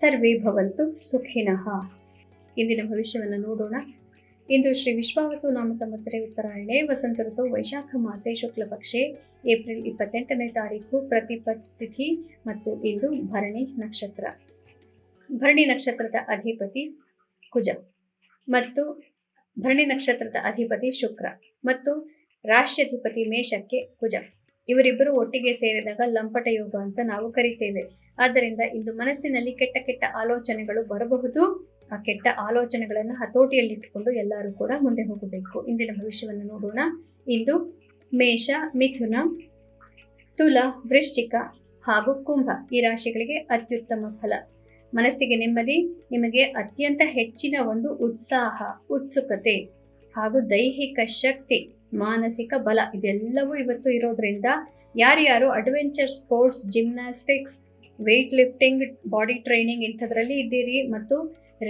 ಸರ್ವೇ ಭವಂತು ಸುಖಿನಃ. ಇಂದಿನ ಭವಿಷ್ಯವನ್ನು ನೋಡೋಣ. ಇಂದು ಶ್ರೀ ವಿಶ್ವಾವಸು ನಾಮ ಸಂವತ್ಸರೆ ಉತ್ತರಾಯಣೆ. ವಸಂತ ಋತು ವೈಶಾಖ ಮಾಸೆ ಶುಕ್ಲ ಪಕ್ಷೆ ಏಪ್ರಿಲ್ ಇಪ್ಪತ್ತೆಂಟನೇ ತಾರೀಕು ಪ್ರತಿಪತಿಥಿ ಮತ್ತು ಇಂದು ಭರಣಿ ನಕ್ಷತ್ರ. ಭರಣಿ ನಕ್ಷತ್ರದ ಅಧಿಪತಿ ಕುಜ ಮತ್ತು ಭರಣಿ ನಕ್ಷತ್ರದ ಅಧಿಪತಿ ಶುಕ್ರ ಮತ್ತು ರಾಷ್ಟ್ರಾಧಿಪತಿ ಮೇಷಕ್ಕೆ ಕುಜ. ಇವರಿಬ್ಬರು ಒಟ್ಟಿಗೆ ಸೇರಿದಾಗ ಲಂಪಟ ಯೋಗ ಅಂತ ನಾವು ಕರಿತೇವೆ. ಆದ್ದರಿಂದ ಇಂದು ಮನಸ್ಸಿನಲ್ಲಿ ಕೆಟ್ಟ ಕೆಟ್ಟ ಆಲೋಚನೆಗಳು ಬರಬಹುದು. ಆ ಕೆಟ್ಟ ಆಲೋಚನೆಗಳನ್ನು ಹತೋಟಿಯಲ್ಲಿಟ್ಟುಕೊಂಡು ಎಲ್ಲರೂ ಕೂಡ ಮುಂದೆ ಹೋಗಬೇಕು. ಇಂದಿನ ಭವಿಷ್ಯವನ್ನು ನೋಡೋಣ. ಇಂದು ಮೇಷ, ಮಿಥುನ, ತುಲ, ವೃಶ್ಚಿಕ ಹಾಗೂ ಕುಂಭ ಈ ರಾಶಿಗಳಿಗೆ ಅತ್ಯುತ್ತಮ ಫಲ. ಮನಸ್ಸಿಗೆ ನೆಮ್ಮದಿ, ನಿಮಗೆ ಅತ್ಯಂತ ಹೆಚ್ಚಿನ ಒಂದು ಉತ್ಸಾಹ, ಉತ್ಸುಕತೆ ಹಾಗೂ ದೈಹಿಕ ಶಕ್ತಿ. ಮಾನಸಿಕ ಬಲ, ಇದೆಲ್ಲವೂ ಇವತ್ತು ಇರೋದ್ರಿಂದ ಯಾರ್ಯಾರು adventure sports gymnastics weight lifting body training ಇಂಥದ್ರಲ್ಲಿ ಇದ್ದೀರಿ ಮತ್ತು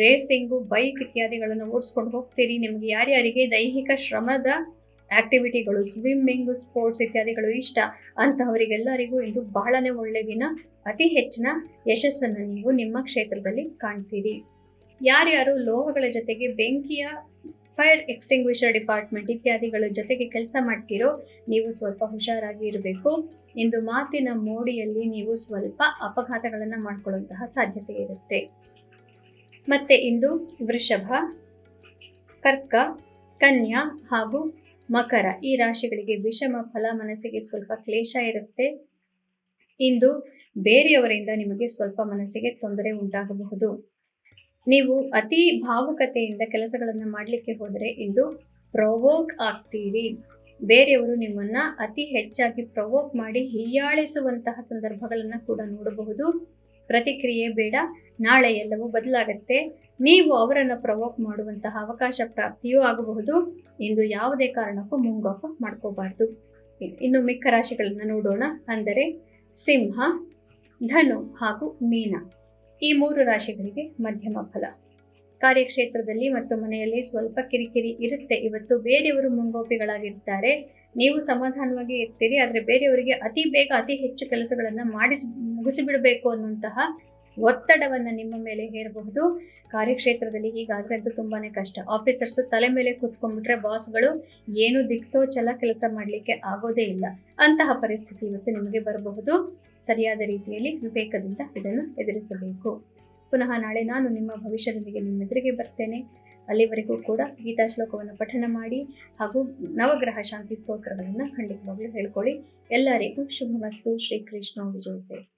ರೇಸಿಂಗು ಬೈಕ್ ಇತ್ಯಾದಿಗಳನ್ನು ಓಡಿಸ್ಕೊಂಡು ಹೋಗ್ತೀರಿ, ನಿಮಗೆ ಯಾರ್ಯಾರಿಗೆ ದೈಹಿಕ ಶ್ರಮದ ಆಕ್ಟಿವಿಟಿಗಳು ಸ್ವಿಮ್ಮಿಂಗು ಸ್ಪೋರ್ಟ್ಸ್ ಇತ್ಯಾದಿಗಳು ಇಷ್ಟ, ಅಂತಹವರಿಗೆಲ್ಲರಿಗೂ ಇದು ಬಹಳನೇ ಒಳ್ಳೆಯ ದಿನ, ಅತಿ ಹೆಚ್ಚಿನ ಯಶಸ್ಸನ್ನು ನೀವು ನಿಮ್ಮ ಕ್ಷೇತ್ರದಲ್ಲಿ ಕಾಣ್ತೀರಿ. ಯಾರ್ಯಾರು ಲೋಹಗಳ ಜೊತೆಗೆ ಬೆಂಕಿಯ ಫೈರ್ ಎಕ್ಸ್ಟಿಂಗ್ವಿಷರ್ ಡಿಪಾರ್ಟ್ಮೆಂಟ್ ಇತ್ಯಾದಿಗಳ ಜೊತೆಗೆ ಕೆಲಸ ಮಾಡ್ತಿರೋ ನೀವು ಸ್ವಲ್ಪ ಹುಷಾರಾಗಿ ಇರಬೇಕು. ಇಂದು ಮಾತಿನ ಮೋಡಿಯಲ್ಲಿ ನೀವು ಸ್ವಲ್ಪ ಅಪಘಾತಗಳನ್ನು ಮಾಡಿಕೊಳ್ಳುವಂತಹ ಸಾಧ್ಯತೆ ಇರುತ್ತೆ. ಮತ್ತೆ ಇಂದು ವೃಷಭ, ಕರ್ಕ, ಕನ್ಯಾ ಹಾಗೂ ಮಕರ ಈ ರಾಶಿಗಳಿಗೆ ವಿಷಮ ಫಲ ಮನಸ್ಸಿಗೆ ಸ್ವಲ್ಪ ಕ್ಲೇಶ ಇರುತ್ತೆ. ಇಂದು ಬೇರೆಯವರಿಂದ ನಿಮಗೆ ಸ್ವಲ್ಪ ಮನಸ್ಸಿಗೆ ತೊಂದರೆ ಉಂಟಾಗಬಹುದು. ನೀವು ಅತಿ ಭಾವುಕತೆಯಿಂದ ಕೆಲಸಗಳನ್ನು ಮಾಡಲಿಕ್ಕೆ ಹೋದರೆ ಇಂದು ಪ್ರೊವೋಕ್ ಆಗ್ತೀರಿ. ಬೇರೆಯವರು ನಿಮ್ಮನ್ನು ಅತಿ ಹೆಚ್ಚಾಗಿ ಪ್ರೊವೋಕ್ ಮಾಡಿ ಹೀಯಾಳಿಸುವಂತಹ ಸಂದರ್ಭಗಳನ್ನು ಕೂಡ ನೋಡಬಹುದು. ಪ್ರತಿಕ್ರಿಯೆ ಬೇಡ, ನಾಳೆ ಎಲ್ಲವೂ ಬದಲಾಗತ್ತೆ. ನೀವು ಅವರನ್ನು ಪ್ರವೋಕ್ ಮಾಡುವಂತಹ ಅವಕಾಶ ಪ್ರಾಪ್ತಿಯೂ ಆಗಬಹುದು. ಎಂದು ಯಾವುದೇ ಕಾರಣಕ್ಕೂ ಮುಂಗೋಪ ಮಾಡ್ಕೋಬಾರ್ದು. ಇನ್ನು ಮಿಕ್ಕ ರಾಶಿಗಳನ್ನು ನೋಡೋಣ. ಅಂದರೆ ಸಿಂಹ, ಧನು ಹಾಗೂ ಮೀನ. ಈ ಮೂರು ರಾಶಿಗಳಿಗೆ ಮಧ್ಯಮ ಫಲ. ಕಾರ್ಯಕ್ಷೇತ್ರದಲ್ಲಿ ಮತ್ತು ಮನೆಯಲ್ಲಿ ಸ್ವಲ್ಪ ಕಿರಿಕಿರಿ ಇರುತ್ತೆ. ಇವತ್ತು ಬೇರೆಯವರು ಮುಂಗೋಪಿಗಳಾಗಿರ್ತಾರೆ. ನೀವು ಸಮಾಧಾನವಾಗಿ ಇರ್ತೀರಿ. ಆದರೆ ಬೇರೆಯವರಿಗೆ ಅತಿ ಬೇಗ ಅತಿ ಹೆಚ್ಚು ಕೆಲಸಗಳನ್ನು ಮಾಡಿಸಿ ಮುಗಿಸಿಬಿಡಬೇಕು ಅನ್ನುವಂತಹ ಒತ್ತಡವನ್ನು ನಿಮ್ಮ ಮೇಲೆ ಹೇರಬಹುದು. ಕಾರ್ಯಕ್ಷೇತ್ರದಲ್ಲಿ ಅದು ತುಂಬಾ ಕಷ್ಟ. ಆಫೀಸರ್ಸು ತಲೆ ಮೇಲೆ ಕೂತ್ಕೊಂಡ್ಬಿಟ್ರೆ ಬಾಸ್ಗಳು ಏನು ದಿಕ್ತೋ ಚಲ ಕೆಲಸ ಮಾಡಲಿಕ್ಕೆ ಆಗೋದೇ ಇಲ್ಲ. ಅಂತಹ ಪರಿಸ್ಥಿತಿ ಇವತ್ತು ನಿಮಗೆ ಬರಬಹುದು. ಸರಿಯಾದ ರೀತಿಯಲ್ಲಿ ವಿವೇಕದಿಂದ ಇದನ್ನು ಎದುರಿಸಬೇಕು. ಪುನಃ ನಾಳೆ ನಾನು ನಿಮ್ಮ ಭವಿಷ್ಯದೊಂದಿಗೆ ನಿಮ್ಮೆದುರಿಗೆ ಬರ್ತೇನೆ. ಅಲ್ಲಿವರೆಗೂ ಕೂಡ ಗೀತಾ ಶ್ಲೋಕವನ್ನು ಪಠಣ ಮಾಡಿ ಹಾಗೂ ನವಗ್ರಹ ಶಾಂತಿ ಸ್ತೋತ್ರಗಳನ್ನು ಖಂಡಿತವಾಗಲೂ ಹೇಳ್ಕೊಳ್ಳಿ. ಎಲ್ಲರಿಗೂ ಶುಭಮಸ್ತು. ಶ್ರೀಕೃಷ್ಣ. ವಿಜಯತೆ.